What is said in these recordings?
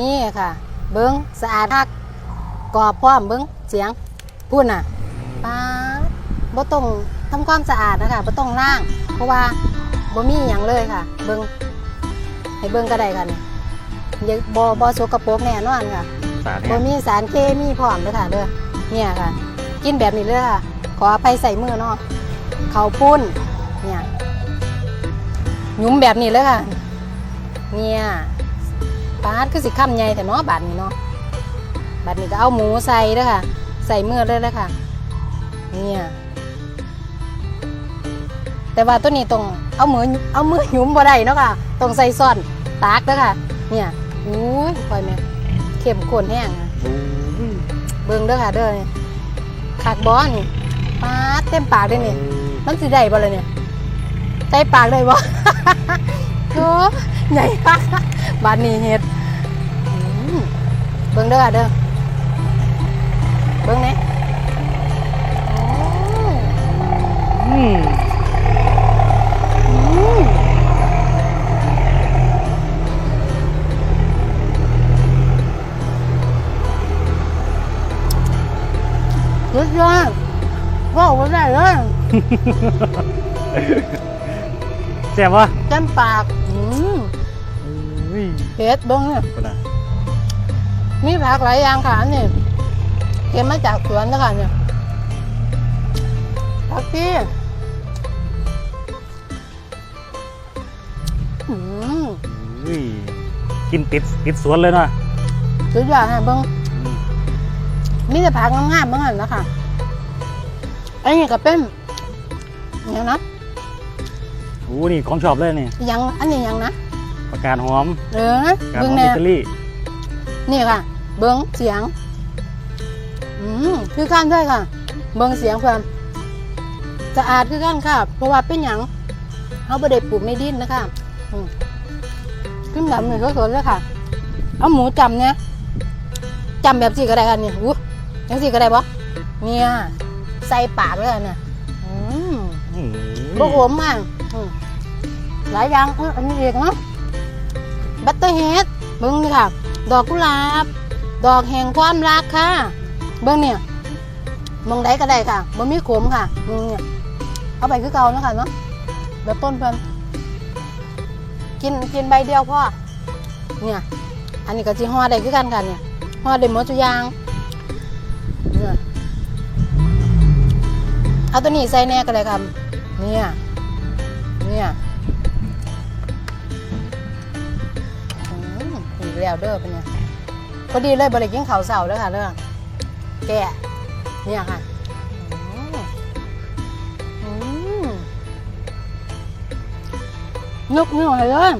นี่ค่ะ เบิ้งสะอาดคักกรอบพร้อมเบิ้งเสียงพูดน่ะป้าดบ่ต้องทำความสะอาดนะคะบ่ต้องล้าง เพราะว่าบ่มีหยังเลยค่ะ เบิ้งให้เบิ้งก็ได้ค่ะนี่อย่าบ่บ่สกปรกแน่นอนค่ะสาดบ่เนี่ยมีสารเคมีพร้อมเด้อค่ะเด้อเนี่ยค่ะ กินแบบนี้เลยค่ะ ขออภัยใส่มือเนาะเขาวปุ้น เนี่ยหยุ้มแบบนี้เลยค่ะ เนี่ย ปาดคือสิข้ามใหญ่แต่เนาะบาดนี้เนาะบาดนี้ก็เอาหมูใส่เด้อค่ะ ใส่มือเลยเลยค่ะ เนี่ยแต่ว่าตัวนี้ต้องเอามือเอามือหยุ้มบ่ได้เนาะค่ะต้องใส่ซ่อนตากเด้อค่ะ เนี่ยอุ้ยคอยแม่เข้มข้นแห้งอะโอ้ยเบิ่งเด้อค่ะเด้อนี่ขากบอนี่ปาดเต็มปากเลยนี่มันสิได้บ่เลยเนี่ยใส่ปากได้บ่ โอ้ใหญ่คักบานนี้เฮ็ดอืมเบิ่งเด้อค่ะเด้อเบิ่งนี่โอ้อืมอืมสุดยอดว้าวบ่ได้เลย แซ่บวะ เต็มปาก อืมอุ้ยเผ็ดเบ้งเนี่ยคนน่ะมีผักหลายอย่างค่ะอันนี่เก็บมาจากสวนนะคะเนี่ยผักที่อืมอุ้ยกินติดติดสวนเลยเนาะสุดยอดฮะเบิ้งอืมมีแต่ผักงามๆเบ้างหันนะคะอันนี้ก็เป็นอหย่างนะ โอ้นี่ของชอบเลยนี่อหยังอันนี้อหยังนะประกาศหอมเออประกาศหเบิ้องมแน่อิตาลีนี่ค่ะ เบิ้งเสียงอืมคือกันด้วยค่ะ เบิ้งเสียงความสะอาดคือกันค่ะ เพราะว่าเป็นหยังเขาไม่ได้ปลูกในดินนะคะอืมขึ้นแบบนี้ก็สดเลยค่ะ เอาหมูจำเนี่ยจำแบบสี่ก็ได้กันเนี่ยอู้ยังสี่ก็ได้ปะเนี่ยใส่ปากเลยอะเนี่ยอืม อืมบกหอมมากอืม หลายอย่างเอออันนี้เองเนาะบัตเตอร์เฮดเบิ้งนี่ค่ะ ดอกกุหลาบ ดอกแห่งความรักค่ะ เบิ้งเนี่ยมองได้ก็ได้ค่ะบ่มีขมค่ะเนี่ยเอาไปคือเก่าเนาะค่ะเนาะแบบต้นเพิ่นกินกินใบเดียวพ่อเนี่ย อันนี้ก็จีห่อได้คือกันค่ะเนี่ยห่อได้หมดทุกอย่างเนี่ยเอาตัวนี้ใส่แน่ก็ได้ครับเนี่ยเนี่ย แล้วเด้อเป็นไงพอดีเลยบริกินข้าวเสาเด้อค่ะเด้อแกะเนี่ยค่ะอืมอืมนุกนี่หน่อยเลย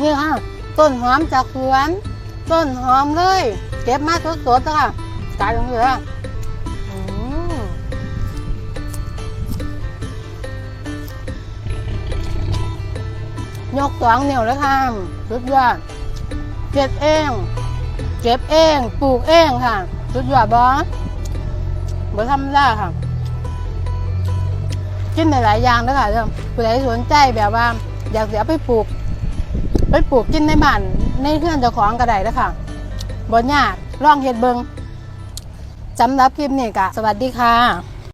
นี่ค่ะ ต้นหอมจากสวน ต้นหอมเลย เก็บมาสดๆนะคะกายลงเลย ยกสองเหนียวเลยค่ะสุดยอดเก็บเองเก็บเองปลูกเองค่ะ สุดยอดบอสบ่ธรรมดาค่ะกินหลายอย่างเด้อค่ะเด้อผู้ใดสนใจแบบว่า อยากจะเอาไปปลูก ไปปลูกกินในบ้านในเพื่อนเจ้าของก็ได้แล้วค่ะบ่ยากลองเฮ็ดเบิงสำหรับคลิปนี้ก็สวัสดีค่ะ